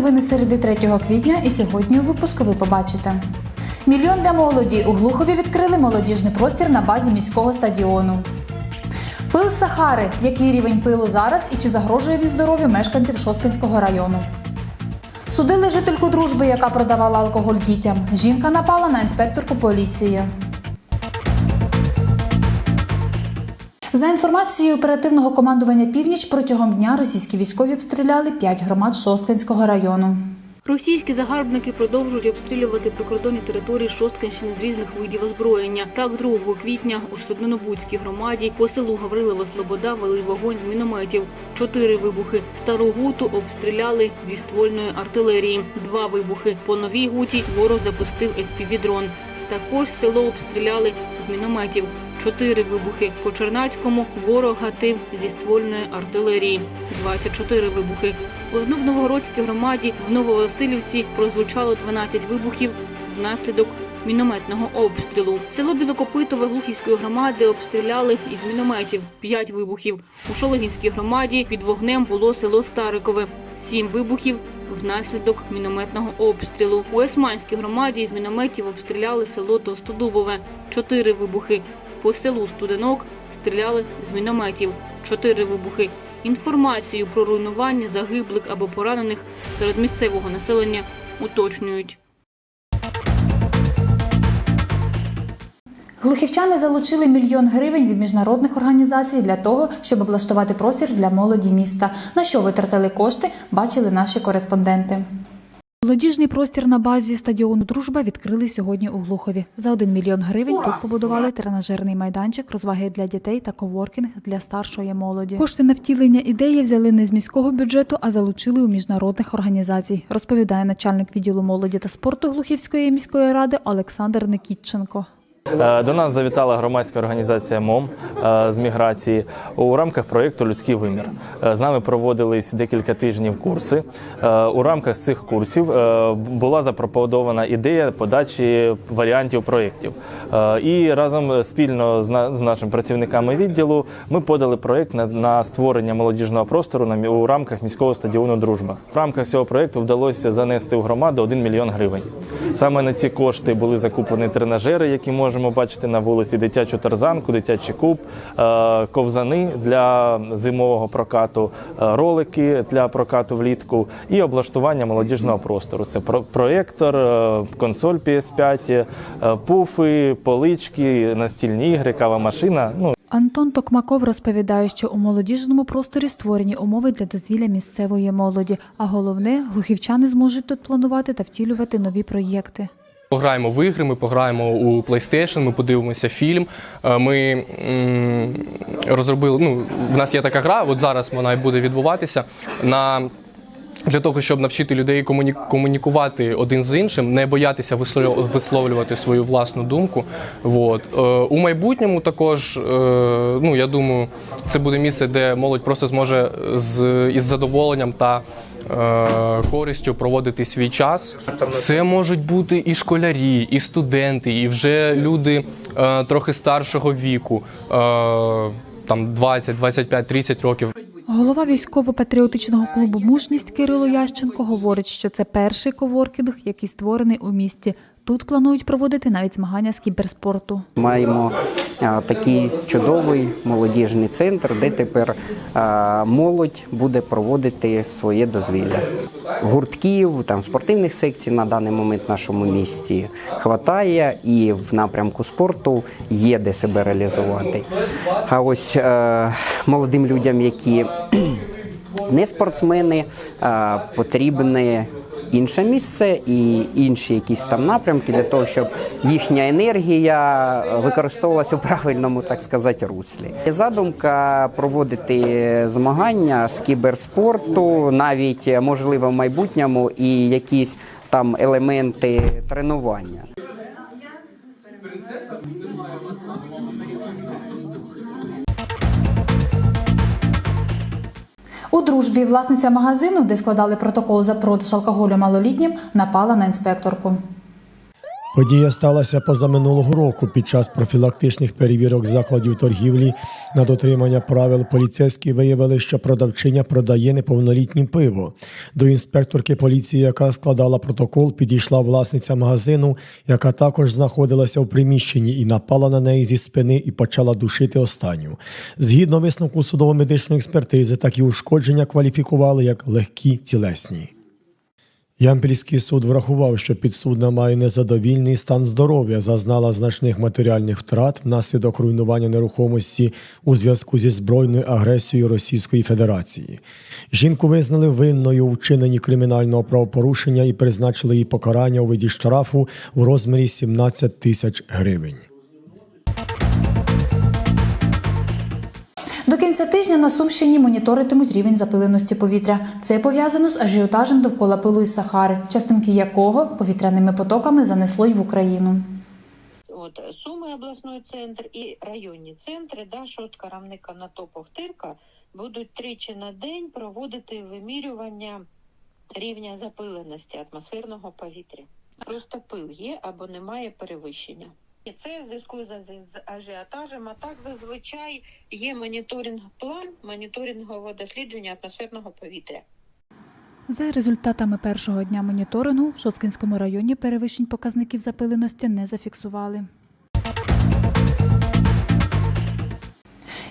новини середи 3 квітня і сьогодні у випуску ви побачите. Мільйон для молоді у Глухові відкрили молодіжний простір на базі міського стадіону. Пил Сахари. Який рівень пилу зараз і чи загрожує він здоров'ю мешканців Шосткинського району? Судили жительку дружби, яка продавала алкоголь дітям. Жінка напала на інспекторку поліції. За інформацією оперативного командування Північ протягом дня російські військові обстріляли 5 громад Шосткинського району. Російські загарбники продовжують обстрілювати прикордонні території Шосткинщини з різних видів озброєння. Так, 2 квітня у Середнобудській громаді по селу Гаврилова Слобода вели вогонь з мінометів. Чотири вибухи. Стару гуту обстріляли зі ствольної артилерії. Два вибухи. По новій гуті ворог запустив FPV-дрон. Також село обстріляли з мінометів. Чотири вибухи. По Чернацькому ворог гатив зі ствольної артилерії. 24 вибухи. У Знобновгородській громаді в Нововасилівці прозвучало 12 вибухів внаслідок мінометного обстрілу. Село Білокопитове Глухівської громади обстріляли із мінометів. 5 вибухів. У Шолегінській громаді під вогнем було село Старикове. 7 вибухів внаслідок мінометного обстрілу. У Есманській громаді з мінометів обстріляли село Товстодубове. чотири вибухи. По селу Студенок стріляли з мінометів. чотири вибухи. Інформацію про руйнування загиблих або поранених серед місцевого населення уточнюють. Глухівчани залучили мільйон гривень від міжнародних організацій для того, щоб облаштувати простір для молоді міста. На що витратили кошти, бачили наші кореспонденти. Молодіжний простір на базі стадіону Дружба відкрили сьогодні у Глухові. За 1 мільйон гривень тут побудували тренажерний майданчик, розваги для дітей та коворкінг для старшої молоді. Кошти на втілення ідеї взяли не з міського бюджету, а залучили у міжнародних організацій. Розповідає начальник відділу молоді та спорту Глухівської міської ради Олександр Никітченко. Е, До нас завітала громадська організація МОМ е, з міграції у рамках проєкту Людський вимір. Е, З нами проводились декілька тижнів курси. У рамках цих курсів була запропонована ідея подачі варіантів проєктів. І разом спільно з нашими працівниками відділу ми подали проєкт на- створення молодіжного простору у рамках міського стадіону Дружба. В рамках цього проєкту вдалося занести в громаду 1 мільйон гривень. Саме на ці кошти були закуплені тренажери, які можемо бачити на вулиці, дитячу тарзанку, дитячий куб, е, ковзани для зимового прокату, е, ролики для прокату влітку і облаштування молодіжного простору. Це про- проєктор, е, консоль PS5, е, пуфи, полички, настільні ігри, кава машина. Ну Антон Токмаков розповідає, що у молодіжному просторі створені умови для дозвілля місцевої молоді. А головне, глухівчани зможуть тут планувати та втілювати нові проєкти. Пограємо в ігри, ми пограємо у PlayStation, ми подивимося фільм. Е, Ми розробили. Ну, в нас є така гра, от зараз вона і буде відбуватися на. Для того, щоб навчити людей комуні- комунікувати один з іншим, не боятися висловлю- висловлювати свою власну думку. От. Е, у майбутньому також, е, ну я думаю, це буде місце, де молодь просто зможе з із задоволенням та е, користю проводити свій час. Це можуть бути і школярі, і студенти, і вже люди е, трохи старшого віку, е, там 20, 25, 30 років. Голова військово-патріотичного клубу Мужність Кирило Ященко говорить, що це перший коворкінг, який створений у місті. Тут планують проводити навіть змагання з кіберспорту. Маємо а, такий чудовий молодіжний центр, де тепер а, молодь буде проводити своє дозвілля. Гуртків, там спортивних секцій на даний момент в нашому місті хватає, і в напрямку спорту є де себе реалізувати. А ось е, молодим людям, які не спортсмени, а, потрібне інше місце і інші якісь там напрямки для того, щоб їхня енергія використовувалася у правильному, так сказати, руслі. Є Задумка проводити змагання з кіберспорту, навіть можливо в майбутньому, і якісь там елементи тренування. У дружбі власниця магазину, де складали протокол за продаж алкоголю малолітнім, напала на інспекторку. Подія сталася позаминулого року. Під час профілактичних перевірок закладів торгівлі на дотримання правил поліцейські виявили, що продавчиня продає неповнолітнім пиво. До інспекторки поліції, яка складала протокол, підійшла власниця магазину, яка також знаходилася в приміщенні і напала на неї зі спини і почала душити останню. Згідно висновку судово-медичної експертизи, такі ушкодження кваліфікували як легкі тілесні. Ямпільський суд врахував, що підсудна має незадовільний стан здоров'я, зазнала значних матеріальних втрат внаслідок руйнування нерухомості у зв'язку зі збройною агресією Російської Федерації. Жінку визнали винною у вчиненні кримінального правопорушення і призначили їй покарання у виді штрафу у розмірі 17 тисяч гривень. Кінця тижня на Сумщині моніторитимуть рівень запиленості повітря. Це пов'язано з ажіотажем довкола пилу із Сахари, частинки якого повітряними потоками занесло й в Україну. От Суми обласний центр і районні центри, да, Шостка, Равника, Натоп, Охтирка будуть тричі на день проводити вимірювання рівня запиленості атмосферного повітря. Просто пил є або немає перевищення. І це в зв'язку з ажіотажем, а так зазвичай є моніторинг план моніторингового дослідження атмосферного повітря. За результатами першого дня моніторингу в Шоцкинському районі перевищень показників запиленості не зафіксували.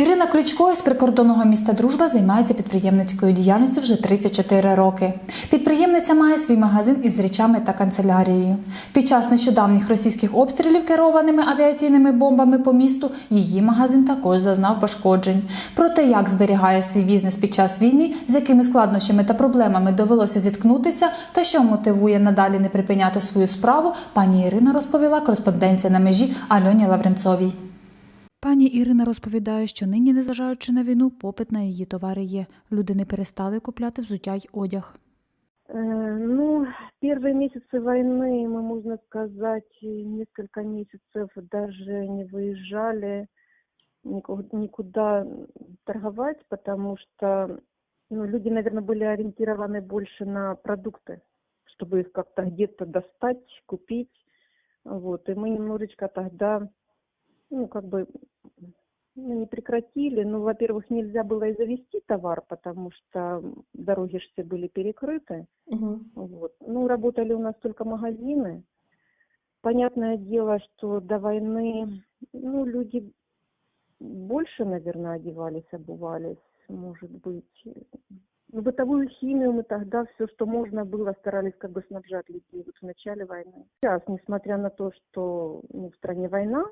Ірина Крючко із прикордонного міста Дружба займається підприємницькою діяльністю вже 34 роки. Підприємниця має свій магазин із речами та канцелярією. Під час нещодавніх російських обстрілів керованими авіаційними бомбами по місту її магазин також зазнав пошкоджень. Про те, як зберігає свій бізнес під час війни, з якими складнощами та проблемами довелося зіткнутися, та що мотивує надалі не припиняти свою справу, пані Ірина розповіла кореспонденція на межі Альоні Лавренцовій. Пані Ірина розповідає, що нині, незважаючи на війну, попит на її товари є. Люди не перестали купляти взуття й одяг. Э, Ну, первые месяцы войны, мы, можно сказать, несколько месяцев даже не выезжали нику- никуда торговать, потому что ну, люди, наверное, были ориентированы больше на продукты, чтобы их как-то где-то достать, купить. Вот. И мы немножечко тогда, ну, как бы, ну, не прекратили. Ну, во-первых, нельзя было и завести товар, потому что дороги ж все были перекрыты. Вот. Ну, работали у нас только магазины. Понятное дело, что до войны, ну, люди больше, наверное, одевались, обувались, может быть. Ну, бытовую химию мы тогда все, что можно было, старались как бы снабжать людей вот в начале войны. Сейчас, несмотря на то, что ну, в стране война,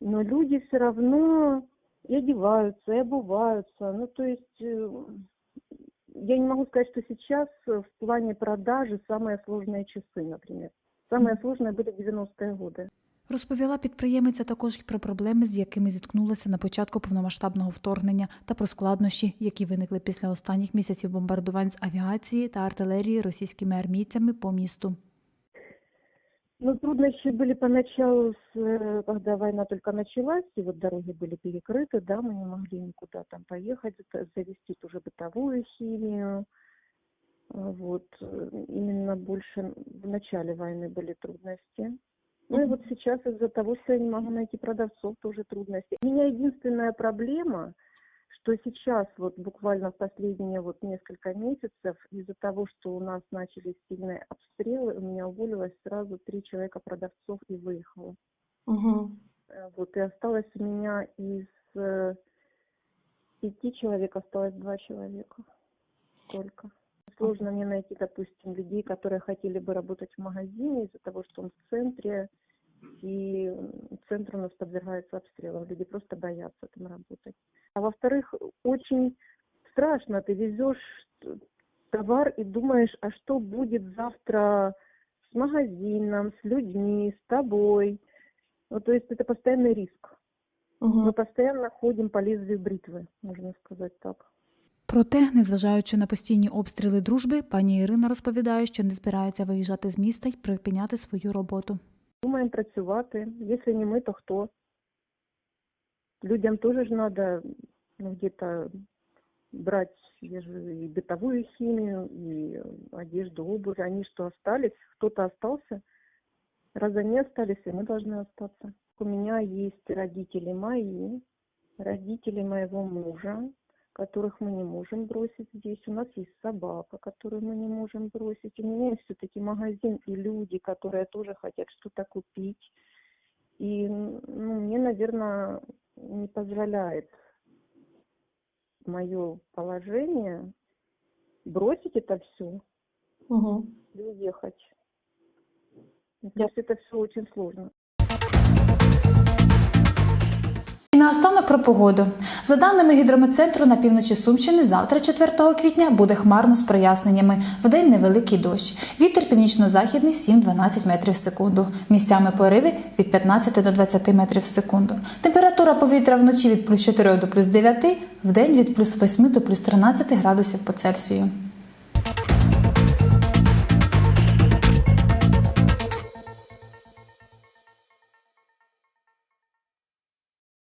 но люди все равно и одеваются, и обуваются. Ну, то есть э, я не могу сказать, что сейчас э, в плане продажи самые сложные часы, например. Самые сложные были 90-е годы. Розповіла підприємиця також і про проблеми, з якими зіткнулася на початку повномасштабного вторгнення, та про складнощі, які виникли після останніх місяців бомбардувань з авіації та артилерії російськими армійцями по місту. Ну, трудности были поначалу, с, э, когда война только началась, и вот дороги были перекрыты, да, мы не могли никуда там поехать, за- завести ту же бытовую химию. Вот, э, именно больше в начале войны были трудности. Ну и вот сейчас из-за того, что я не могу найти продавцов, тоже трудности. У меня единственная проблема, что сейчас вот буквально в последние вот несколько месяцев из-за того, что у нас начались сильные обстрелы, у меня уволилось сразу три человека продавцов и выехало. Э, Вот и осталось у меня из э, пяти человек осталось два человека только. Сложно мне найти, допустим, людей, которые хотели бы работать в магазине из-за того, что он в центре, и центр у нас подвергается обстрелам. Люди просто боятся там работать. А во-вторых, очень страшно. Ты везешь т- товар и думаешь, а что будет завтра с магазином, с людьми, с тобой. Ну, то есть это постоянный риск. Мы постоянно ходим по лезвию бритвы, можно сказать так. Проте, незважаючи на постійні обстріли дружби, пані Ірина розповідає, що не збирається виїжджати з міста й припиняти свою роботу. Думаємо працювати. Якщо не ми, то хто? Людям теж ж надо ну, где-то брать я же и бытовую химию, и одежду, обувь. Они что, остались? Кто-то остался? Раз они остались, и мы должны остаться. У меня есть родители мои, родители моего мужа, которых мы не можем бросить здесь. У нас есть собака, которую мы не можем бросить. У меня есть все-таки магазин и люди, которые тоже хотят что-то купить. И ну, мне, наверное, не позволяет мое положение бросить это все и уехать. Мне кажется, это все очень сложно. І наостанок про погоду. За даними гідрометцентру, на півночі Сумщини завтра, 4 квітня, буде хмарно з проясненнями. Вдень невеликий дощ. Вітер північно-західний 7-12 метрів в секунду. Місцями пориви від 15 до 20 метрів в секунду. Температура повітря вночі від плюс 4 до плюс 9, вдень від плюс 8 до плюс 13 градусів по Цельсію.